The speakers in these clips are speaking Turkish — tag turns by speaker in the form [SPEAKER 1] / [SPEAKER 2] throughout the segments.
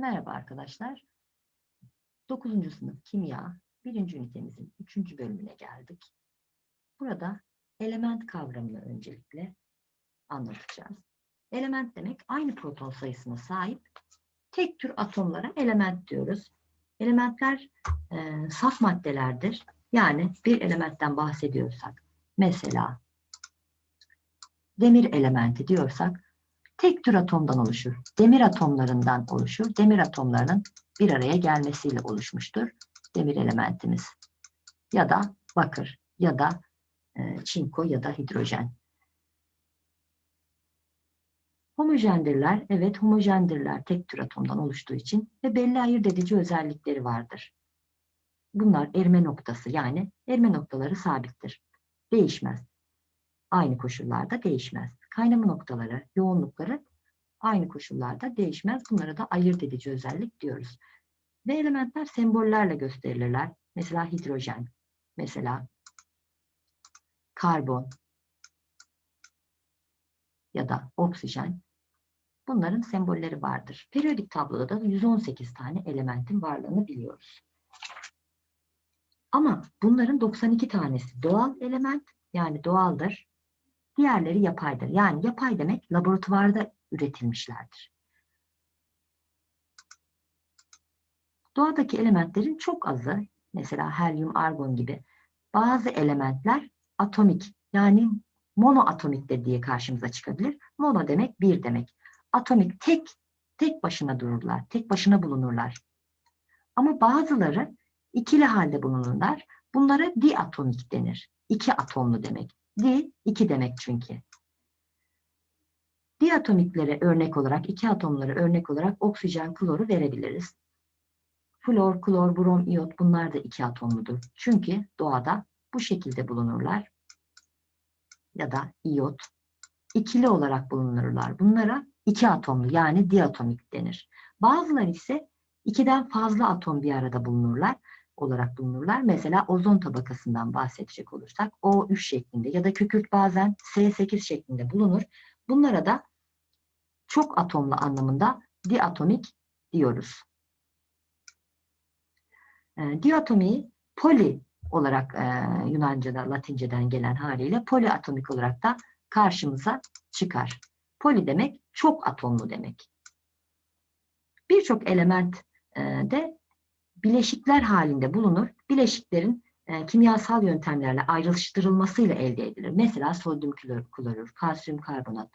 [SPEAKER 1] Merhaba arkadaşlar. 9. sınıf kimya 1. ünitemizin 3. bölümüne geldik. Burada element kavramını öncelikle anlatacağız. Element demek aynı proton sayısına sahip tek tür atomlara element diyoruz. Elementler e, saf maddelerdir. Yani bir elementten bahsediyorsak mesela demir elementi diyorsak tek tür atomdan oluşur. Demir atomlarından oluşur. Demir atomlarının bir araya gelmesiyle oluşmuştur. Demir elementimiz. Ya da bakır ya da e, çinko ya da hidrojen. Homojendirler, evet homojendirler tek tür atomdan oluştuğu için ve belli ayırt edici özellikleri vardır. Bunlar erime noktası yani erime noktaları sabittir. Değişmez. Aynı koşullarda değişmez. Kaynama noktaları, yoğunlukları aynı koşullarda değişmez. Bunlara da ayırt edici özellik diyoruz. Ve elementler sembollerle gösterilirler. Mesela hidrojen, mesela karbon ya da oksijen. Bunların sembolleri vardır. Periyodik tabloda da 118 tane elementin varlığını biliyoruz. Ama bunların 92 tanesi doğal element yani doğaldır. Diğerleri yapaydır. Yani yapay demek laboratuvarda üretilmişlerdir. Doğadaki elementlerin çok azı, mesela helyum, argon gibi bazı elementler atomik yani monoatomik de diye karşımıza çıkabilir. Mono demek bir demek. Atomik tek tek başına dururlar, tek başına bulunurlar. Ama bazıları ikili halde bulunurlar. Bunlara diatomik denir. İki atomlu demek. Di, iki demek çünkü. Diatomiklere örnek olarak, iki atomları örnek olarak oksijen, kloru verebiliriz. Flor, klor, brom, iyot bunlar da iki atomludur. Çünkü doğada bu şekilde bulunurlar. Ya da iyot. ikili olarak bulunurlar. Bunlara iki atomlu yani diatomik denir. Bazıları ise ikiden fazla atom bir arada bulunurlar olarak bulunurlar. Mesela ozon tabakasından bahsedecek olursak O3 şeklinde ya da kükürt bazen S8 şeklinde bulunur. Bunlara da çok atomlu anlamında diatomik diyoruz. E, diatomiyi poli olarak e, Yunanca'da, Latinceden gelen haliyle poliatomik olarak da karşımıza çıkar. Poli demek çok atomlu demek. Birçok element e, de bileşikler halinde bulunur. Bileşiklerin e, kimyasal yöntemlerle ayrıştırılmasıyla elde edilir. Mesela sodyum klor, klorür, kalsiyum karbonat,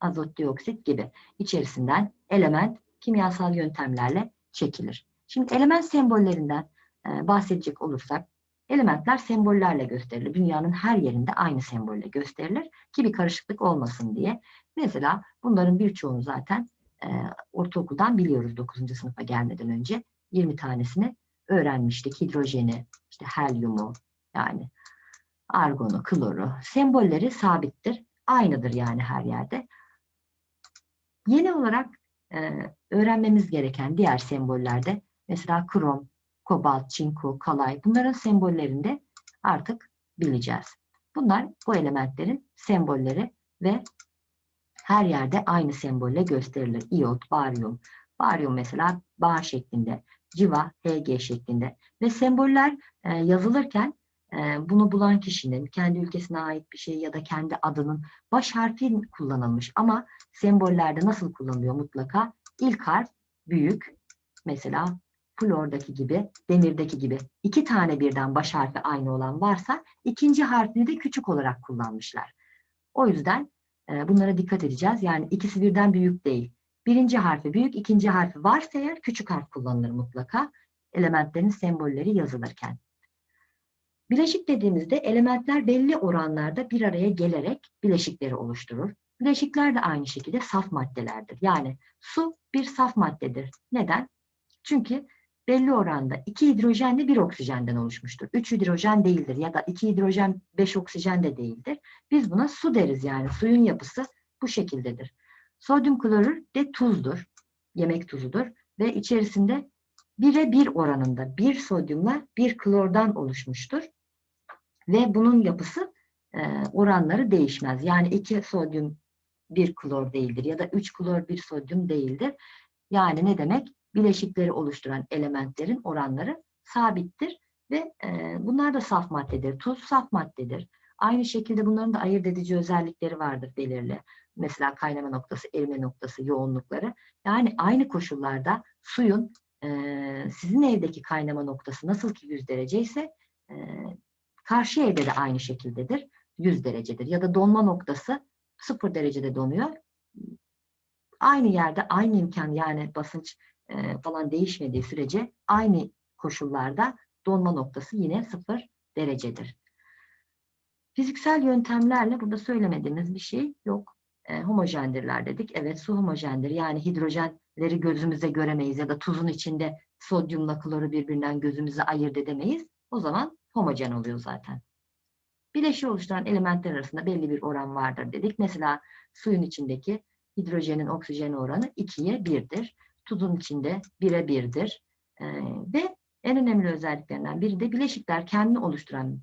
[SPEAKER 1] azot dioksit gibi içerisinden element kimyasal yöntemlerle çekilir. Şimdi element sembollerinden e, bahsedecek olursak elementler sembollerle gösterilir. Dünyanın her yerinde aynı sembolle gösterilir ki bir karışıklık olmasın diye. Mesela bunların birçoğunu zaten e, ortaokuldan biliyoruz 9. sınıfa gelmeden önce. 20 tanesini öğrenmiştik. Hidrojeni, işte helyumu yani argonu, kloru. Sembolleri sabittir. Aynıdır yani her yerde. Yeni olarak e, öğrenmemiz gereken diğer sembollerde mesela krom, kobalt, çinko, kalay bunların sembollerinde artık bileceğiz. Bunlar bu elementlerin sembolleri ve her yerde aynı sembolle gösterilir. İyot, baryum. Baryum mesela bağ şeklinde, civa, Hg şeklinde ve semboller e, yazılırken e, bunu bulan kişinin kendi ülkesine ait bir şey ya da kendi adının baş harfi kullanılmış ama sembollerde nasıl kullanılıyor mutlaka? İlk harf büyük mesela flordaki gibi, demirdeki gibi iki tane birden baş harfi aynı olan varsa ikinci harfini de küçük olarak kullanmışlar. O yüzden e, bunlara dikkat edeceğiz. Yani ikisi birden büyük değil. Birinci harfi büyük, ikinci harfi varsa eğer küçük harf kullanılır mutlaka. Elementlerin sembolleri yazılırken. Bileşik dediğimizde elementler belli oranlarda bir araya gelerek bileşikleri oluşturur. Bileşikler de aynı şekilde saf maddelerdir. Yani su bir saf maddedir. Neden? Çünkü belli oranda iki hidrojenle bir oksijenden oluşmuştur. Üç hidrojen değildir ya da iki hidrojen beş oksijen de değildir. Biz buna su deriz yani suyun yapısı bu şekildedir. Sodyum klorür de tuzdur, yemek tuzudur ve içerisinde bire bir oranında bir sodyumla bir klordan oluşmuştur. Ve bunun yapısı e, oranları değişmez. Yani iki sodyum bir klor değildir ya da üç klor bir sodyum değildir. Yani ne demek? bileşikleri oluşturan elementlerin oranları sabittir ve e, bunlar da saf maddedir. Tuz saf maddedir. Aynı şekilde bunların da ayırt edici özellikleri vardır belirli. Mesela kaynama noktası, erime noktası, yoğunlukları. Yani aynı koşullarda suyun e, sizin evdeki kaynama noktası nasıl ki 100 derece ise e, karşı evde de aynı şekildedir. 100 derecedir. Ya da donma noktası 0 derecede donuyor. Aynı yerde aynı imkan yani basınç e, falan değişmediği sürece aynı koşullarda donma noktası yine 0 derecedir. Fiziksel yöntemlerle burada söylemediğimiz bir şey yok. E, homojendirler dedik. Evet su homojendir. Yani hidrojenleri gözümüze göremeyiz ya da tuzun içinde sodyumla kloru birbirinden gözümüze ayırt edemeyiz. O zaman homojen oluyor zaten. Bileşiği oluşturan elementler arasında belli bir oran vardır dedik. Mesela suyun içindeki hidrojenin oksijen oranı 2'ye 1'dir. Tuzun içinde 1'e 1'dir. Ee, ve en önemli özelliklerinden biri de bileşikler kendini oluşturan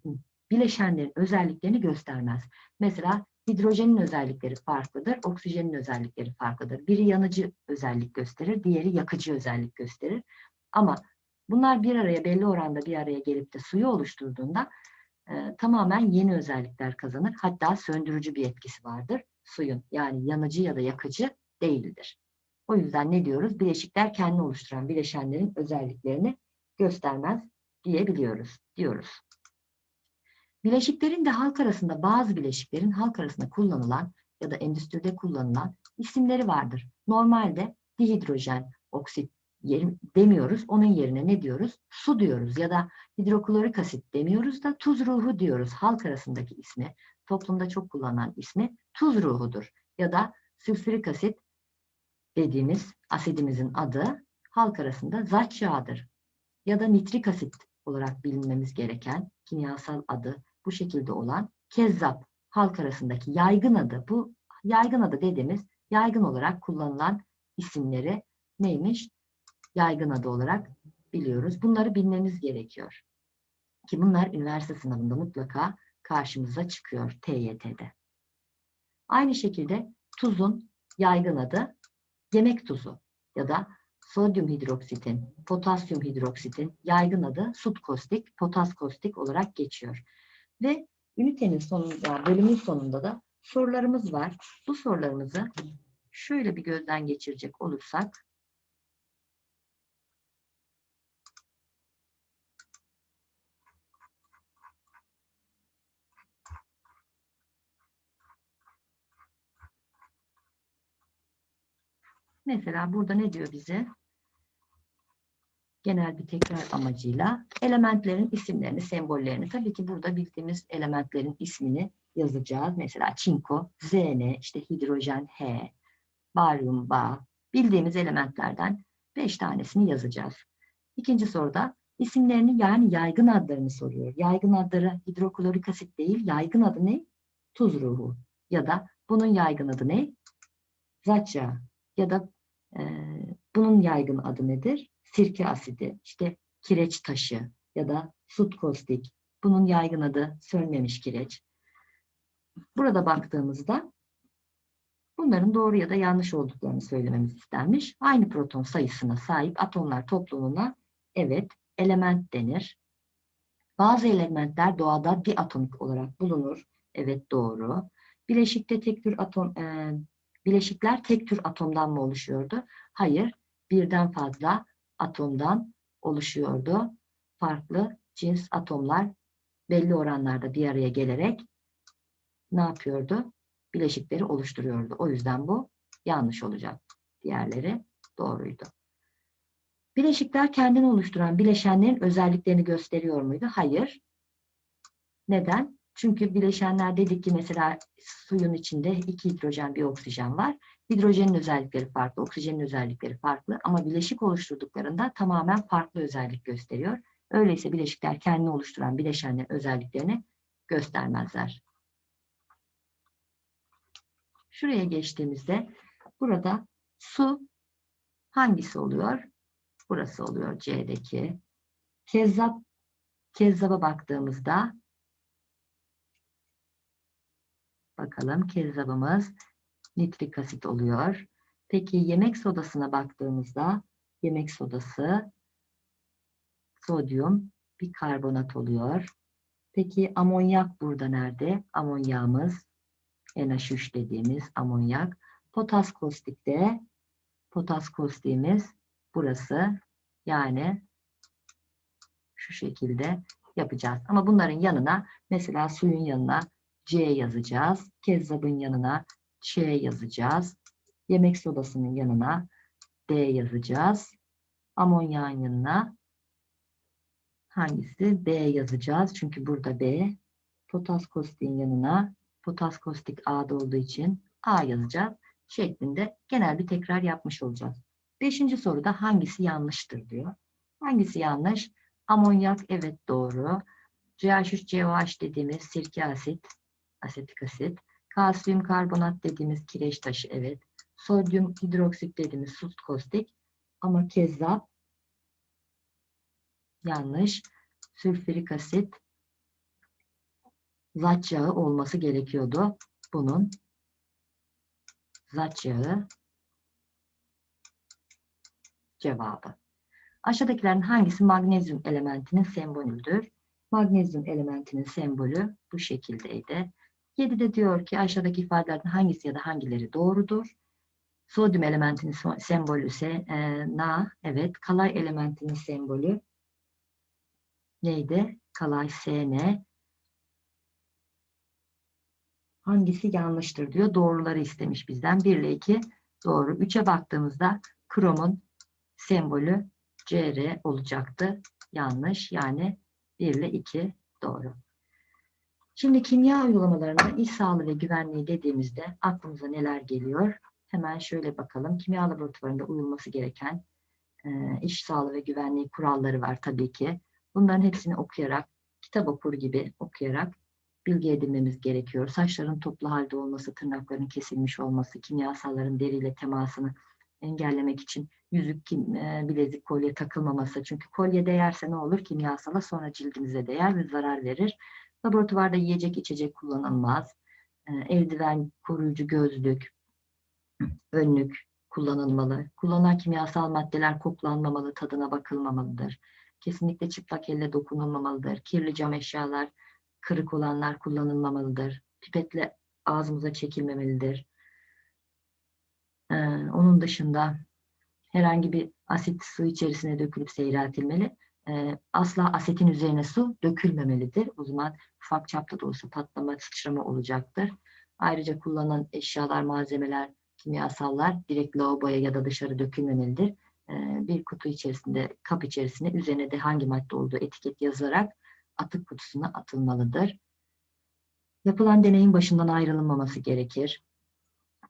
[SPEAKER 1] bileşenlerin özelliklerini göstermez. Mesela hidrojenin özellikleri farklıdır, oksijenin özellikleri farklıdır. Biri yanıcı özellik gösterir, diğeri yakıcı özellik gösterir. Ama bunlar bir araya belli oranda bir araya gelip de suyu oluşturduğunda e, tamamen yeni özellikler kazanır. Hatta söndürücü bir etkisi vardır suyun. Yani yanıcı ya da yakıcı değildir. O yüzden ne diyoruz? Bileşikler kendini oluşturan bileşenlerin özelliklerini göstermez diyebiliyoruz, diyoruz. Bileşiklerin de halk arasında bazı bileşiklerin halk arasında kullanılan ya da endüstride kullanılan isimleri vardır. Normalde dihidrojen oksit demiyoruz. Onun yerine ne diyoruz? Su diyoruz ya da hidroklorik asit demiyoruz da tuz ruhu diyoruz. Halk arasındaki ismi, toplumda çok kullanılan ismi tuz ruhudur. Ya da sülfürik asit dediğimiz asidimizin adı halk arasında zat yağıdır. Ya da nitrik asit olarak bilinmemiz gereken kimyasal adı bu şekilde olan kezzap halk arasındaki yaygın adı. Bu yaygın adı dediğimiz yaygın olarak kullanılan isimleri neymiş? Yaygın adı olarak biliyoruz. Bunları bilmemiz gerekiyor. Ki bunlar üniversite sınavında mutlaka karşımıza çıkıyor TYT'de. Aynı şekilde tuzun yaygın adı yemek tuzu ya da sodyum hidroksitin, potasyum hidroksitin yaygın adı sut kostik, potas kostik olarak geçiyor. Ve ünitenin sonunda, bölümün sonunda da sorularımız var. Bu sorularımızı şöyle bir gözden geçirecek olursak Mesela burada ne diyor bize? Genel bir tekrar amacıyla elementlerin isimlerini, sembollerini tabii ki burada bildiğimiz elementlerin ismini yazacağız. Mesela çinko, Zn, işte hidrojen H, baryum Ba bildiğimiz elementlerden 5 tanesini yazacağız. İkinci soruda isimlerini yani yaygın adlarını soruyor. Yaygın adları hidroklorik asit değil, yaygın adı ne? Tuz ruhu. Ya da bunun yaygın adı ne? Zatça ya da e, bunun yaygın adı nedir? Sirke asidi, işte kireç taşı ya da sut kostik. Bunun yaygın adı sönmemiş kireç. Burada baktığımızda bunların doğru ya da yanlış olduklarını söylememiz istenmiş. Aynı proton sayısına sahip atomlar topluluğuna evet element denir. Bazı elementler doğada bir atomik olarak bulunur. Evet doğru. Bileşikte tek tür atom e, bileşikler tek tür atomdan mı oluşuyordu? Hayır, birden fazla atomdan oluşuyordu. Farklı cins atomlar belli oranlarda bir araya gelerek ne yapıyordu? Bileşikleri oluşturuyordu. O yüzden bu yanlış olacak. Diğerleri doğruydu. Bileşikler kendini oluşturan bileşenlerin özelliklerini gösteriyor muydu? Hayır. Neden? Çünkü bileşenler dedik ki mesela suyun içinde iki hidrojen bir oksijen var. Hidrojenin özellikleri farklı, oksijenin özellikleri farklı ama bileşik oluşturduklarında tamamen farklı özellik gösteriyor. Öyleyse bileşikler kendini oluşturan bileşenlerin özelliklerini göstermezler. Şuraya geçtiğimizde burada su hangisi oluyor? Burası oluyor C'deki. Kezzap, kezzaba baktığımızda bakalım kezzabımız nitrik asit oluyor. Peki yemek sodasına baktığımızda yemek sodası, sodyum, bir karbonat oluyor. Peki amonyak burada nerede? Amonyağımız NH3 dediğimiz amonyak. Potas kostikte potas kostiğimiz burası. Yani şu şekilde yapacağız. Ama bunların yanına mesela suyun yanına C yazacağız. Kezzabın yanına Ç yazacağız. Yemek sodasının yanına D yazacağız. Amonyağın yanına hangisi? B yazacağız. Çünkü burada B. Potas kostiğin yanına potas kostik A'da olduğu için A yazacağız. Şeklinde genel bir tekrar yapmış olacağız. Beşinci soruda hangisi yanlıştır diyor. Hangisi yanlış? Amonyak evet doğru. CH3COH dediğimiz sirke asit, asetik asit. Kalsiyum karbonat dediğimiz kireç taşı evet. Sodyum hidroksit dediğimiz sut kostik. Ama kezzap yanlış. Sülfürik asit zat yağı olması gerekiyordu. Bunun zat yağı cevabı. Aşağıdakilerin hangisi magnezyum elementinin sembolüdür? Magnezyum elementinin sembolü bu şekildeydi. 7'de diyor ki aşağıdaki ifadelerden hangisi ya da hangileri doğrudur? Sodyum elementinin sembolü ise e, Na. Evet. Kalay elementinin sembolü neydi? Kalay SN. Hangisi yanlıştır diyor. Doğruları istemiş bizden. 1 ile 2 doğru. 3'e baktığımızda kromun sembolü CR olacaktı. Yanlış. Yani 1 ile 2 doğru. Şimdi kimya uygulamalarında iş sağlığı ve güvenliği dediğimizde aklımıza neler geliyor? Hemen şöyle bakalım. Kimya laboratuvarında uyulması gereken e, iş sağlığı ve güvenliği kuralları var tabii ki. Bunların hepsini okuyarak, kitap okur gibi okuyarak bilgi edinmemiz gerekiyor. Saçların toplu halde olması, tırnakların kesilmiş olması, kimyasalların deriyle temasını engellemek için yüzük, kim, e, bilezik, kolye takılmaması. Çünkü kolye değerse ne olur? Kimyasala sonra cildimize değer ve zarar verir. Laboratuvarda yiyecek, içecek kullanılmaz. E, eldiven, koruyucu gözlük, önlük kullanılmalı. Kullanılan kimyasal maddeler koklanmamalı, tadına bakılmamalıdır. Kesinlikle çıplak elle dokunulmamalıdır. Kirli cam eşyalar, kırık olanlar kullanılmamalıdır. Pipetle ağzımıza çekilmemelidir. Ee, onun dışında herhangi bir asit su içerisine dökülüp seyreltilmeli. Asla asetin üzerine su dökülmemelidir. O zaman ufak çapta da olsa patlama, sıçrama olacaktır. Ayrıca kullanılan eşyalar, malzemeler, kimyasallar direkt lavaboya ya da dışarı dökülmemelidir. Bir kutu içerisinde, kap içerisinde üzerine de hangi madde olduğu etiket yazılarak atık kutusuna atılmalıdır. Yapılan deneyin başından ayrılmaması gerekir.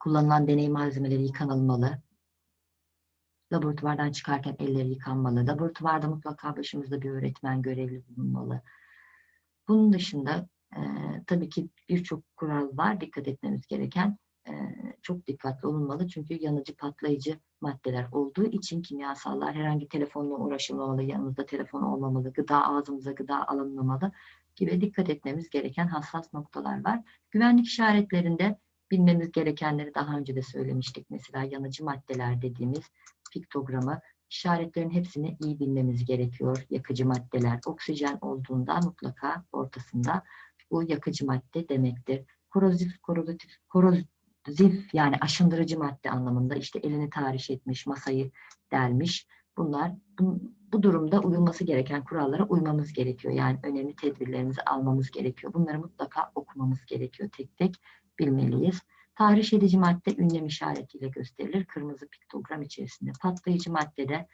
[SPEAKER 1] Kullanılan deney malzemeleri yıkanılmalı. Laboratuvardan çıkarken elleri yıkanmalı. Laboratuvarda mutlaka başımızda bir öğretmen görevli bulunmalı. Bunun dışında e, tabii ki birçok kural var dikkat etmemiz gereken. E, çok dikkatli olunmalı çünkü yanıcı patlayıcı maddeler olduğu için kimyasallar herhangi telefonla uğraşılmamalı, yanımızda telefon olmamalı, gıda ağzımıza gıda alınmamalı gibi dikkat etmemiz gereken hassas noktalar var. Güvenlik işaretlerinde bilmemiz gerekenleri daha önce de söylemiştik. Mesela yanıcı maddeler dediğimiz piktogramı işaretlerin hepsini iyi bilmemiz gerekiyor. Yakıcı maddeler, oksijen olduğunda mutlaka ortasında bu yakıcı madde demektir. Korozif, korozif, korozif zif yani aşındırıcı madde anlamında işte elini tahriş etmiş, masayı delmiş. Bunlar bu, bu durumda uyulması gereken kurallara uymamız gerekiyor. Yani önemli tedbirlerimizi almamız gerekiyor. Bunları mutlaka okumamız gerekiyor. Tek tek bilmeliyiz. Tahriş edici madde ünlem işaretiyle gösterilir. Kırmızı piktogram içerisinde. Patlayıcı maddede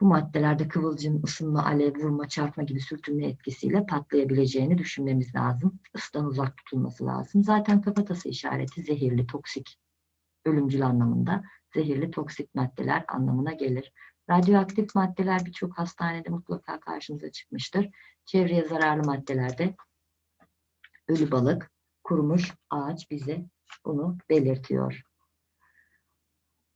[SPEAKER 1] bu maddelerde kıvılcım, ısınma, alev, vurma, çarpma gibi sürtünme etkisiyle patlayabileceğini düşünmemiz lazım. Isıdan uzak tutulması lazım. Zaten kafatası işareti zehirli, toksik, ölümcül anlamında zehirli, toksik maddeler anlamına gelir. Radyoaktif maddeler birçok hastanede mutlaka karşımıza çıkmıştır. Çevreye zararlı maddelerde ölü balık, kurumuş ağaç bize bunu belirtiyor.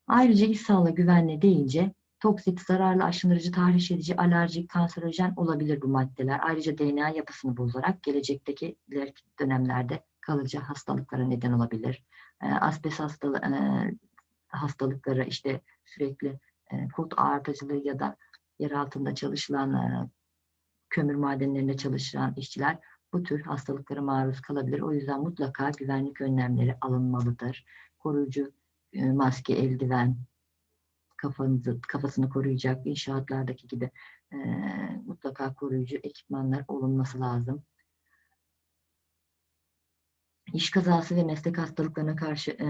[SPEAKER 1] Ayrıca iş sağlığı güvenliği deyince toksik, zararlı, aşındırıcı, tahriş edici, alerjik, kanserojen olabilir bu maddeler. Ayrıca DNA yapısını bozarak gelecekteki ileriki dönemlerde kalıcı hastalıklara neden olabilir. E, asbest hastalığı, e, hastalıkları işte sürekli e, kod ağırtıcılığı ya da yer altında çalışılan e, kömür madenlerinde çalışan işçiler bu tür hastalıklara maruz kalabilir. O yüzden mutlaka güvenlik önlemleri alınmalıdır. Koruyucu e, maske, eldiven, kafanızı, kafasını koruyacak inşaatlardaki gibi e, mutlaka koruyucu ekipmanlar olunması lazım. İş kazası ve meslek hastalıklarına karşı e,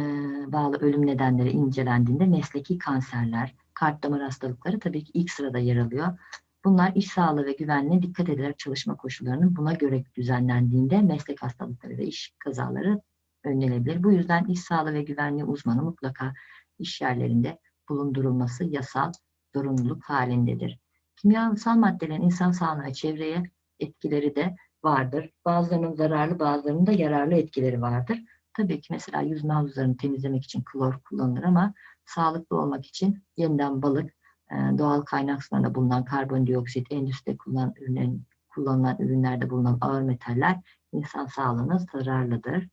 [SPEAKER 1] bağlı ölüm nedenleri incelendiğinde mesleki kanserler, kalp damar hastalıkları tabii ki ilk sırada yer alıyor. Bunlar iş sağlığı ve güvenliğine dikkat ederek çalışma koşullarının buna göre düzenlendiğinde meslek hastalıkları ve iş kazaları önlenebilir. Bu yüzden iş sağlığı ve güvenliği uzmanı mutlaka iş yerlerinde bulundurulması yasal zorunluluk halindedir. Kimyasal maddelerin insan sağlığına çevreye etkileri de vardır. Bazılarının zararlı, bazılarının da yararlı etkileri vardır. Tabii ki mesela yüzme havuzlarını temizlemek için klor kullanılır ama sağlıklı olmak için yeniden balık, doğal kaynak sularında bulunan karbondioksit, endüstride kullanılan, ürünlerin, kullanılan ürünlerde bulunan ağır metaller insan sağlığına zararlıdır.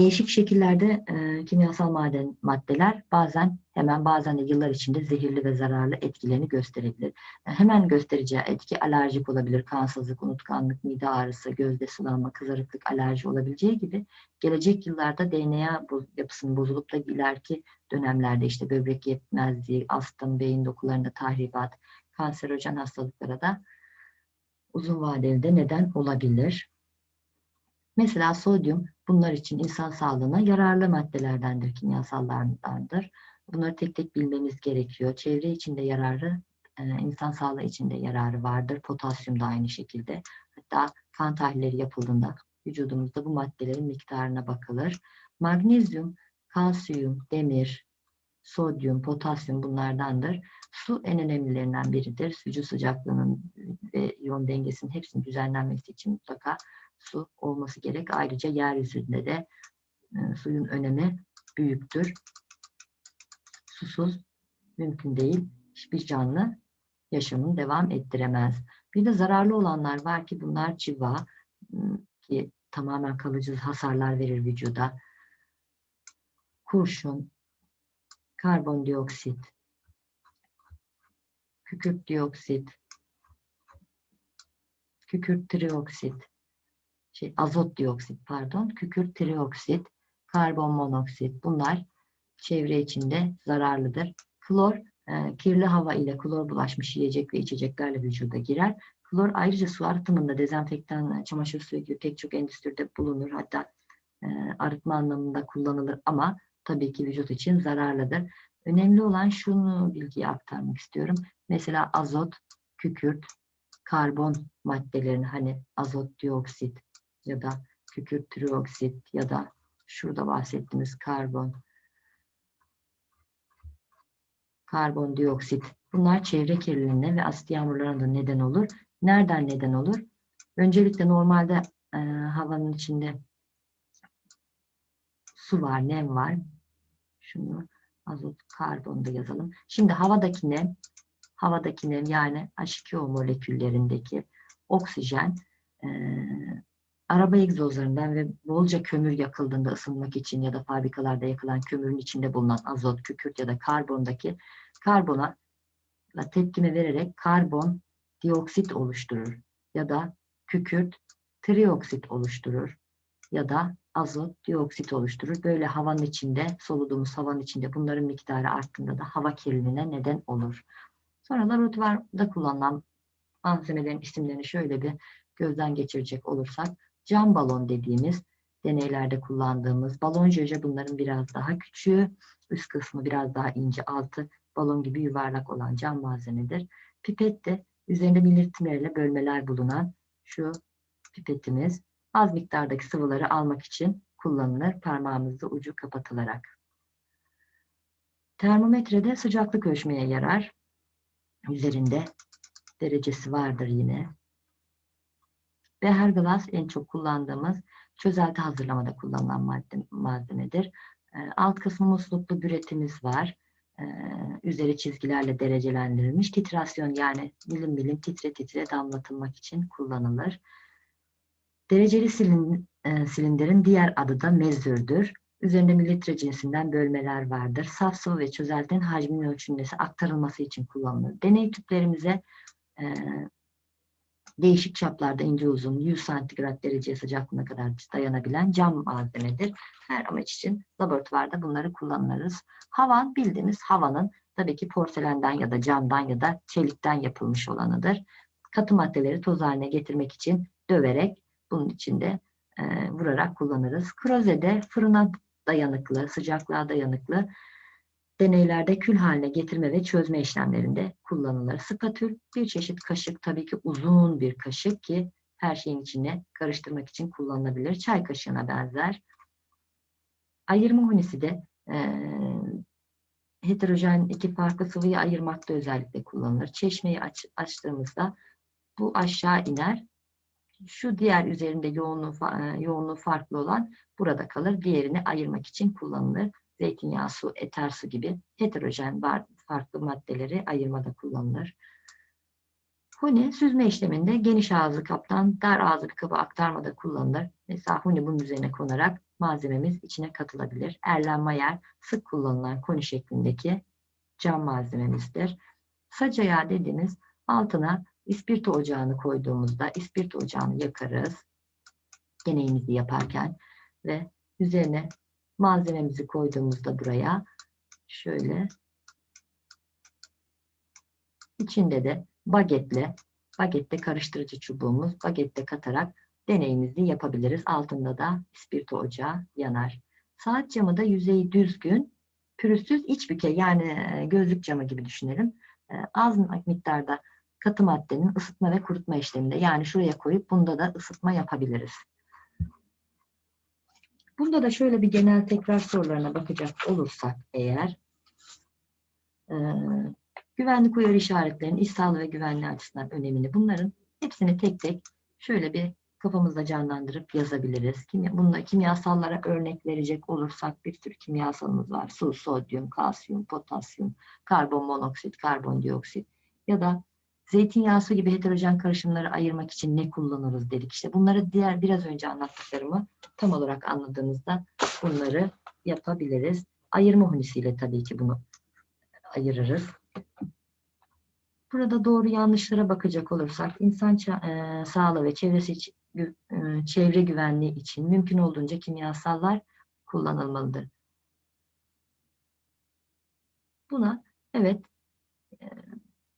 [SPEAKER 1] Değişik şekillerde e, kimyasal maden maddeler bazen hemen bazen de yıllar içinde zehirli ve zararlı etkilerini gösterebilir. E, hemen göstereceği etki alerjik olabilir, kansızlık, unutkanlık, mide ağrısı, gözde sulanma, kızarıklık, alerji olabileceği gibi gelecek yıllarda DNA yapısının bozulup da ileriki dönemlerde işte böbrek yetmezliği, astım, beyin dokularında tahribat, kanserojen hastalıklara da uzun vadeli de neden olabilir. Mesela sodyum bunlar için insan sağlığına yararlı maddelerdendir, kimyasallardandır. Bunları tek tek bilmemiz gerekiyor. Çevre içinde yararı, e, insan sağlığı içinde yararı vardır. Potasyum da aynı şekilde. Hatta kan tahlilleri yapıldığında vücudumuzda bu maddelerin miktarına bakılır. Magnezyum, kalsiyum, demir, sodyum, potasyum bunlardandır. Su en önemlilerinden biridir. Vücut sıcaklığının ve iyon dengesinin hepsinin düzenlenmesi için mutlaka su olması gerek. Ayrıca yeryüzünde de e, suyun önemi büyüktür. Susuz mümkün değil. Hiçbir canlı yaşamını devam ettiremez. Bir de zararlı olanlar var ki bunlar civa ki tamamen kalıcı hasarlar verir vücuda. Kurşun, karbondioksit, kükürt dioksit, kükürt trioksit, şey, azot dioksit pardon, kükürt trioksit, karbon monoksit bunlar çevre içinde zararlıdır. Klor e, kirli hava ile klor bulaşmış yiyecek ve içeceklerle vücuda girer. Klor ayrıca su arıtımında dezenfektan, çamaşır suyu gibi pek çok endüstride bulunur. Hatta e, arıtma anlamında kullanılır ama tabii ki vücut için zararlıdır. Önemli olan şunu bilgiyi aktarmak istiyorum. Mesela azot, kükürt, karbon maddelerini hani azot dioksit ya da kükürt trioksit ya da şurada bahsettiğimiz karbon karbondioksit. Bunlar çevre kirliliğine ve asit yağmurlarına da neden olur. Nereden neden olur? Öncelikle normalde e, havanın içinde su var, nem var. Şunu azot, karbon da yazalım. Şimdi havadaki nem, havadaki nem yani H2O moleküllerindeki oksijen e, araba egzozlarından ve bolca kömür yakıldığında ısınmak için ya da fabrikalarda yakılan kömürün içinde bulunan azot, kükürt ya da karbondaki karbona tepkime vererek karbon dioksit oluşturur ya da kükürt trioksit oluşturur ya da azot dioksit oluşturur. Böyle havanın içinde, soluduğumuz havanın içinde bunların miktarı arttığında da hava kirliliğine neden olur. Sonra laboratuvarda kullanılan malzemelerin isimlerini şöyle bir gözden geçirecek olursak cam balon dediğimiz deneylerde kullandığımız balon jöje bunların biraz daha küçüğü, üst kısmı biraz daha ince, altı balon gibi yuvarlak olan cam malzemedir. Pipet de üzerinde belirtimlerle bölmeler bulunan şu pipetimiz az miktardaki sıvıları almak için kullanılır parmağımızda ucu kapatılarak. Termometrede sıcaklık ölçmeye yarar. Üzerinde derecesi vardır yine. Beher glass en çok kullandığımız çözelti hazırlamada kullanılan madde, malzemedir. Alt kısmı musluklu büretimiz var. Üzeri çizgilerle derecelendirilmiş. Titrasyon yani milim milim titre titre damlatılmak için kullanılır. Dereceli silin, silindirin diğer adı da mezürdür. Üzerinde mililitre cinsinden bölmeler vardır. Saf sıvı ve çözeltinin hacminin ölçülmesi, aktarılması için kullanılır. Deney tüplerimize e, değişik çaplarda ince uzun 100 santigrat derece sıcaklığına kadar dayanabilen cam malzemedir. Her amaç için laboratuvarda bunları kullanırız. Havan bildiğimiz havanın tabii ki porselenden ya da camdan ya da çelikten yapılmış olanıdır. Katı maddeleri toz haline getirmek için döverek bunun içinde e, vurarak kullanırız. Krozede fırına dayanıklı, sıcaklığa dayanıklı deneylerde kül haline getirme ve çözme işlemlerinde kullanılır. Spatül bir çeşit kaşık tabii ki uzun bir kaşık ki her şeyin içine karıştırmak için kullanılabilir. Çay kaşığına benzer. Ayırma hunisi de e, heterojen iki farklı sıvıyı ayırmakta özellikle kullanılır. Çeşmeyi aç, açtığımızda bu aşağı iner. Şu diğer üzerinde yoğunluğu, yoğunluğu farklı olan burada kalır. Diğerini ayırmak için kullanılır zeytinyağı su, eter su gibi heterojen farklı maddeleri ayırmada kullanılır. Huni süzme işleminde geniş ağızlı kaptan dar ağızlı bir kaba aktarmada kullanılır. Mesela huni bunun üzerine konarak malzememiz içine katılabilir. Erlen Mayer sık kullanılan koni şeklindeki cam malzememizdir. Saca yağı dediğimiz altına ispirto ocağını koyduğumuzda ispirto ocağını yakarız. Deneyimizi yaparken ve üzerine malzememizi koyduğumuzda buraya şöyle içinde de bagetle bagette karıştırıcı çubuğumuz bagette katarak deneyimizi yapabiliriz. Altında da ispirto ocağı yanar. Saat camı da yüzeyi düzgün, pürüzsüz iç büke yani e, gözlük camı gibi düşünelim. E, az miktarda katı maddenin ısıtma ve kurutma işleminde yani şuraya koyup bunda da ısıtma yapabiliriz. Bunda da şöyle bir genel tekrar sorularına bakacak olursak eğer e, güvenlik uyarı işaretlerinin iş sağlığı ve güvenliği açısından önemini bunların hepsini tek tek şöyle bir kafamızda canlandırıp yazabiliriz. Kimya, bunda kimyasallara örnek verecek olursak bir tür kimyasalımız var. Su, sodyum, kalsiyum, potasyum, karbon monoksit, karbondioksit ya da Zeytinyağı su gibi heterojen karışımları ayırmak için ne kullanırız dedik. İşte bunları diğer biraz önce anlattıklarımı tam olarak anladığımızda bunları yapabiliriz. Ayırma hunisiyle tabii ki bunu ayırırız. Burada doğru yanlışlara bakacak olursak insan e, sağlığı ve çevresi için, e, çevre güvenliği için mümkün olduğunca kimyasallar kullanılmalıdır. Buna evet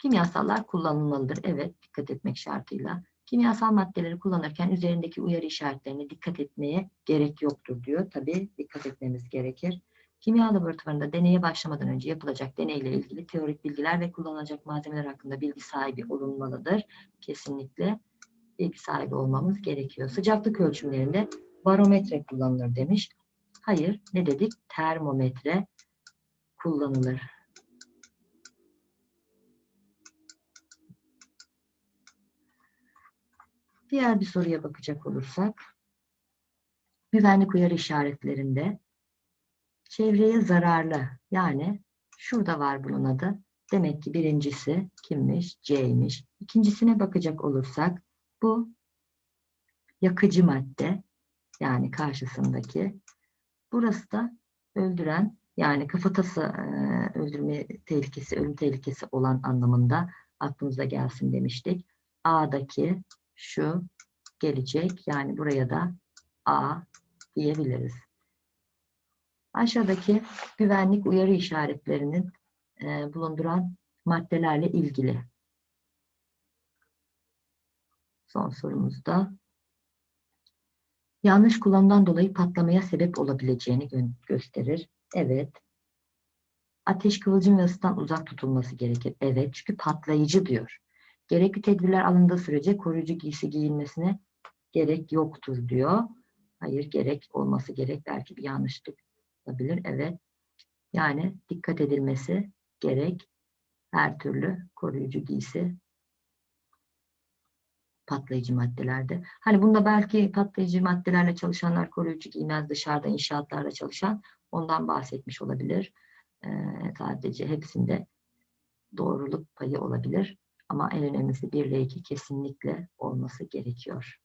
[SPEAKER 1] Kimyasallar kullanılmalıdır. Evet, dikkat etmek şartıyla. Kimyasal maddeleri kullanırken üzerindeki uyarı işaretlerine dikkat etmeye gerek yoktur diyor. Tabii dikkat etmemiz gerekir. Kimya laboratuvarında deneye başlamadan önce yapılacak deneyle ilgili teorik bilgiler ve kullanılacak malzemeler hakkında bilgi sahibi olunmalıdır. Kesinlikle bilgi sahibi olmamız gerekiyor. Sıcaklık ölçümlerinde barometre kullanılır demiş. Hayır, ne dedik? Termometre kullanılır. Diğer bir soruya bakacak olursak, güvenlik uyarı işaretlerinde çevreye zararlı yani şurada var bunun adı. Demek ki birincisi kimmiş? C'ymiş. İkincisine bakacak olursak bu yakıcı madde yani karşısındaki. Burası da öldüren yani kafatası öldürme tehlikesi, ölüm tehlikesi olan anlamında aklımıza gelsin demiştik. A'daki şu gelecek. Yani buraya da A diyebiliriz. Aşağıdaki güvenlik uyarı işaretlerinin e, bulunduran maddelerle ilgili. Son sorumuzda yanlış kullanımdan dolayı patlamaya sebep olabileceğini gö gösterir. Evet. Ateş, kıvılcım ve ısıdan uzak tutulması gerekir. Evet. Çünkü patlayıcı diyor. Gerekli tedbirler alındığı sürece koruyucu giysi giyilmesine gerek yoktur diyor. Hayır gerek olması gerek belki bir yanlışlık olabilir. Evet. Yani dikkat edilmesi gerek her türlü koruyucu giysi patlayıcı maddelerde. Hani bunda belki patlayıcı maddelerle çalışanlar koruyucu giymez dışarıda inşaatlarda çalışan ondan bahsetmiş olabilir. Ee, sadece hepsinde doğruluk payı olabilir. Ama en önemlisi 1 ile 2 kesinlikle olması gerekiyor.